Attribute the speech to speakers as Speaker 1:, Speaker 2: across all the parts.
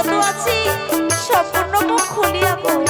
Speaker 1: বিরত আছি সম্পূর্ণ মুখ খুলিয়া গো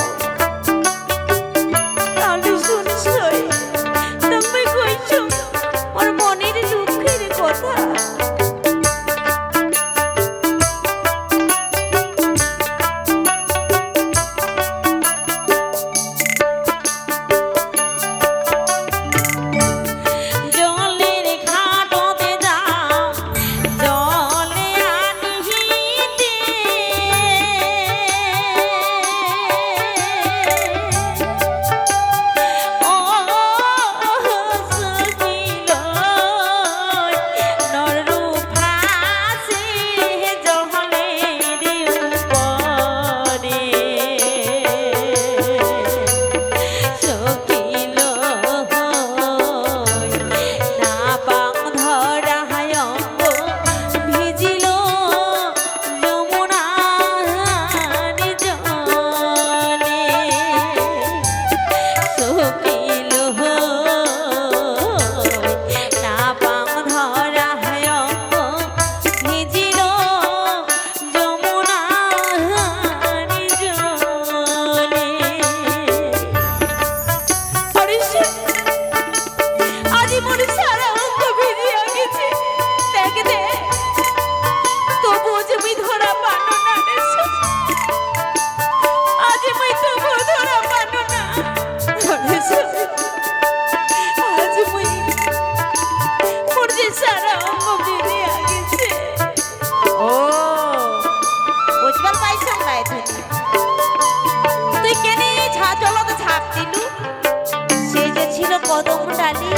Speaker 1: কদম ডালি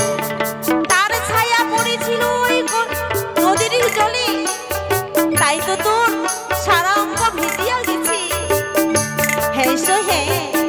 Speaker 1: তার ছায়া পড়েছিল ওই নদীর জলে তাই তো তোর সারা অঙ্গ ভিজিয়া গেছি হ্যাঁ সো হ্যাঁ